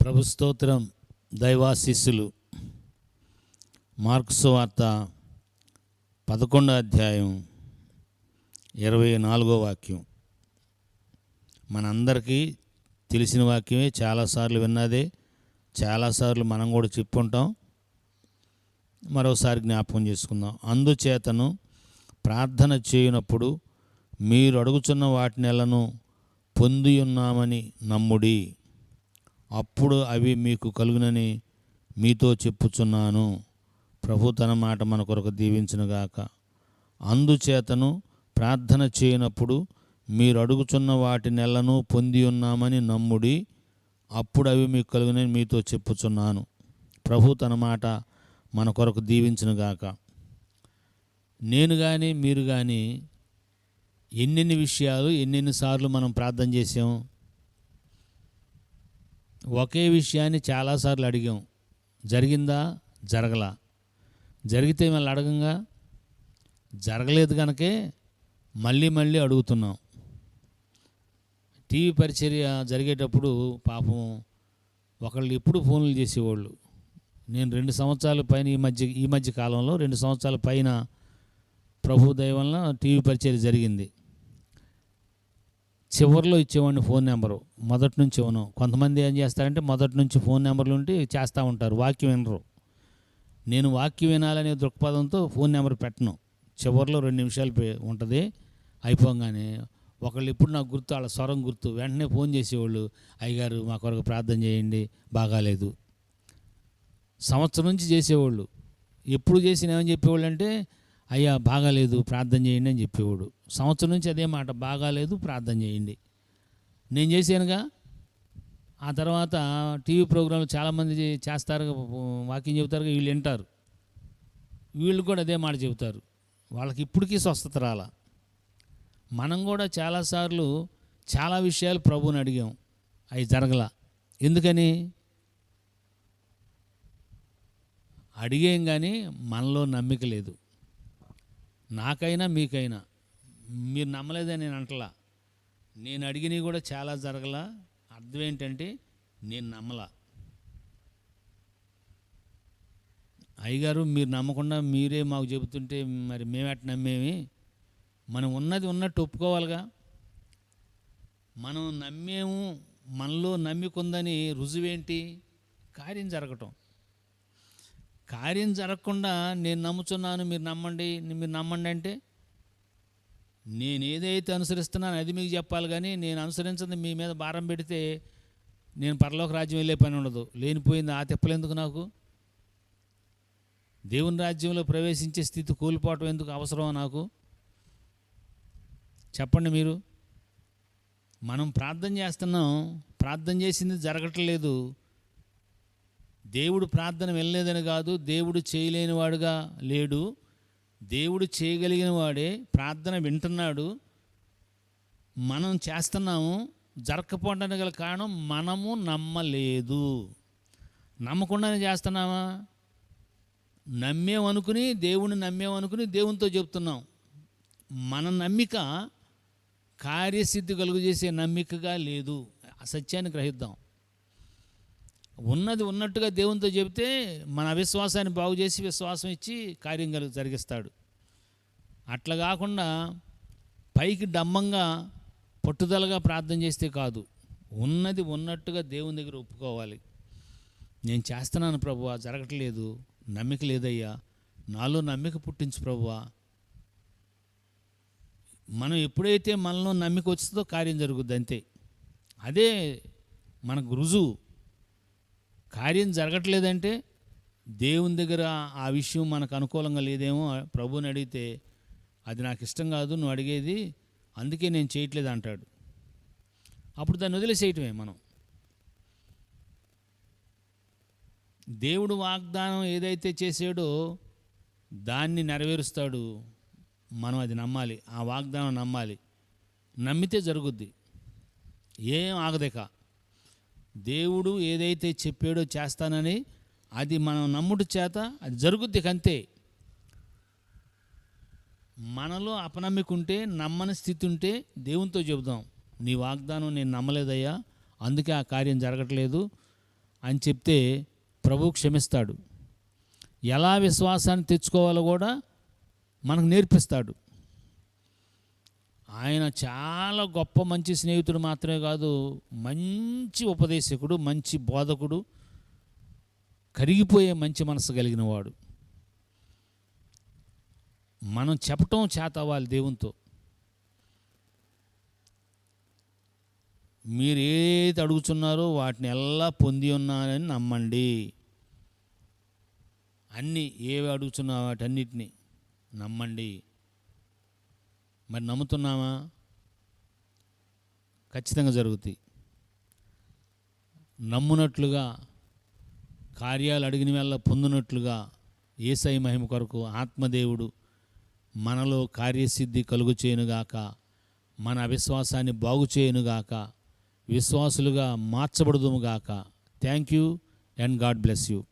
ప్రభు స్తోత్రం దైవాశిస్సులు. మార్క్స్ వార్త పదకొండో అధ్యాయం ఇరవై నాలుగో వాక్యం. మనందరికీ తెలిసిన వాక్యమే చాలాసార్లు విన్నదే చాలాసార్లు మనం కూడా చెప్పుంటాం. మరోసారి జ్ఞాపకం చేసుకుందాం. అందుచేతను ప్రార్థన చేయనప్పుడు మీరు అడుగుచున్న వాటి నెలను పొంది ఉన్నామని నమ్ముడి. అప్పుడు అవి మీకు కలుగునని మీతో చెప్పుచున్నాను. ప్రభు తన మాట మన కొరకు దీవించునుగాక అందుచేతను ప్రార్థన చేయనప్పుడు మీరు అడుగుచున్న వాటి నెలను పొంది ఉన్నామని నమ్ముడి అప్పుడు అవి మీకు కలుగునని మీతో చెప్పుచున్నాను. ప్రభు తన మాట మన కొరకు దీవించునుగాక నేను కానీ మీరు కానీ ఎన్నెన్ని విషయాలు ఎన్నెన్ని సార్లు మనం ప్రార్థన చేసాం ఒకే విషయాన్ని చాలాసార్లు అడిగాం. జరిగిందా? జరగలా. జరిగితే మళ్ళీ అడగంగా? జరగలేదు కనుకే మళ్ళీ మళ్ళీ అడుగుతున్నాం. టీవీ పరిచర్య జరిగేటప్పుడు పాపం ఒకళ్ళు ఎప్పుడు ఫోన్లు చేసేవాళ్ళు. నేను రెండు సంవత్సరాల పైన ఈ మధ్య ఈ మధ్య కాలంలో రెండు సంవత్సరాల పైన ప్రభు దయ వలన టీవీ పరిచర్య జరిగింది. చివరిలో ఇచ్చేవాడిని ఫోన్ నెంబరు. మొదటి నుంచి ఇవ్వను. కొంతమంది ఏం చేస్తారంటే మొదటి నుంచి ఫోన్ నెంబర్లు ఉంటే చేస్తూ ఉంటారు. వాక్యం వినరు. నేను వాక్యం వినాలనే దృక్పథంతో ఫోన్ నెంబర్ పెట్టను. చివరిలో రెండు నిమిషాలు ఉంటుంది. అయిపోగానే ఒకళ్ళు ఇప్పుడు నాకు గుర్తు వాళ్ళ స్వరం గుర్తు. వెంటనే ఫోన్ చేసేవాళ్ళు అయ్యగారు మా కొరకు ప్రార్థన చేయండి బాగాలేదు. సంవత్సరం నుంచి చేసేవాళ్ళు. ఎప్పుడు చేసిన ఏమని చెప్పేవాళ్ళు అంటే అయ్యా బాగాలేదు ప్రార్థన చేయండి అని చెప్పేవాడు. సంవత్సరం నుంచి అదే మాట బాగాలేదు ప్రార్థన చేయండి. నేను చేశానుగా? ఆ తర్వాత టీవీ ప్రోగ్రాంలు చాలామంది చేస్తారు వాకింగ్ చెబుతారు వీళ్ళు వింటారు. వీళ్ళు కూడా అదే మాట చెబుతారు. వాళ్ళకి ఇప్పటికీ స్వస్థత రాల. మనం కూడా చాలాసార్లు చాలా విషయాలు ప్రభువుని అడిగాం. అవి జరగల. ఎందుకని? అడిగేం కానీ మనలో నమ్మిక లేదు. నాకైనా మీకైనా. మీరు నమ్మలేదని నేను అంటలా. నేను అడిగినవి కూడా చాలా జరగల. అర్థం ఏంటంటే నేను నమ్మలా. అయ్యగారు మీరు నమ్మకుండా మీరే మాకు చెబుతుంటే మరి మేమేట నమ్మేమి? మనం ఉన్నది ఉన్నట్టు ఒప్పుకోవాలిగా. మనం నమ్మేము మనలో నమ్మికుందని రుజువేంటి? కార్యం జరగటం. కార్యం జరగకుండా నేను నమ్ముతున్నాను మీరు నమ్మండి మీరు నమ్మండి అంటే నేను ఏదైతే అనుసరిస్తున్నానో అది మీకు చెప్పాలి కానీ నేను అనుసరించింది మీ మీద భారం పెడితే నేను పరలోక రాజ్యం వెళ్ళే పని ఉండదు. లేనిపోయింది ఆ తెప్పలేందుకు నాకు? దేవుని రాజ్యంలో ప్రవేశించే స్థితి కోల్పోవటం ఎందుకు అవసరమో నాకు? చెప్పండి మీరు. మనం ప్రార్థన చేస్తున్నాం ప్రార్థన చేసింది జరగట్లేదు దేవుడు ప్రార్థన వెళ్ళలేదని కాదు దేవుడు చేయలేనివాడుగా లేడు. దేవుడు చేయగలిగిన వాడే ప్రార్థన వింటున్నాడు. మనం చేస్తున్నాము జరగకపోవడానికి గల కారణం మనము నమ్మలేదు. నమ్మకుండానే చేస్తున్నామా? నమ్మేమనుకుని దేవుని నమ్మేమనుకుని దేవునితో చెప్తున్నాం. మన నమ్మిక కార్యసిద్ధి కలుగు చేసే నమ్మికగా లేదు. అసత్యాన్ని గ్రహిద్దాం. ఉన్నది ఉన్నట్టుగా దేవునితో చెబితే మన అవిశ్వాసాన్ని బాగు చేసి విశ్వాసం ఇచ్చి కార్యం కలిగి జరిగిస్తాడు. అట్లా కాకుండా పైకి డమ్మంగా పట్టుదలగా ప్రార్థన చేస్తే కాదు. ఉన్నది ఉన్నట్టుగా దేవుని దగ్గర ఒప్పుకోవాలి. నేను చేస్తున్నాను ప్రభువా జరగట్లేదు నమ్మిక లేదయ్యా నాలో నమ్మిక పుట్టించు ప్రభువా. మనం ఎప్పుడైతే మనలో నమ్మిక వచ్చిందో కార్యం జరుగుద్ది అంతే. అదే మనకు రుజువు. కార్యం జరగట్లేదంటే దేవుని దగ్గర ఆ విషయం మనకు అనుకూలంగా లేదేమో ప్రభుని అడిగితే అది నాకు ఇష్టం కాదు నువ్వు అడిగేది అందుకే నేను చేయట్లేదు అంటాడు. అప్పుడు దాన్ని వదిలేసేయటమే మనం. దేవుడు వాగ్దానం ఏదైతే చేసాడో దాన్ని నెరవేరుస్తాడు. మనం అది నమ్మాలి. ఆ వాగ్దానం నమ్మాలి. నమ్మితే జరుగుద్ది. ఏం ఆగదేక. దేవుడు ఏదైతే చెప్పాడో చేస్తానని అది మనం నమ్ముడు చేత అది జరుగుద్ది అంతే మనలో అపనమ్మికుంటే నమ్మని స్థితి ఉంటే దేవునితో చెబుదాం నీ వాగ్దానం నేను నమ్మలేదయ్యా అందుకే ఆ కార్యం జరగట్లేదు అని చెప్తే ప్రభు క్షమిస్తాడు. ఎలా విశ్వాసాన్ని తెచ్చుకోవాలో కూడా మనకు నేర్పిస్తాడు. ఆయన చాలా గొప్ప మంచి స్నేహితుడు మాత్రమే కాదు మంచి ఉపదేశకుడు మంచి బోధకుడు కరిగిపోయే మంచి మనసు కలిగిన వాడు మనం చెప్పటం చేత అవ్వాలి దేవునితో. మీరు ఏది అడుగుతున్నారో వాటిని ఎలా పొంది ఉన్నారని నమ్మండి. అన్నీ ఏవి అడుగుతున్నా వాటన్నిటిని నమ్మండి. మరి నమ్ముతున్నామా? ఖచ్చితంగా జరుగుతాయి. నమ్మునట్లుగా కార్యాలు అడిగిన వల్ల పొందినట్లుగా ఏసై మహిమ కొరకు ఆత్మదేవుడు మనలో కార్యసిద్ధి కలుగు చేయనుగాక మన అవిశ్వాసాన్ని బాగు చేయనుగాక విశ్వాసులుగా మార్చబడదుముగాక thank you and God bless you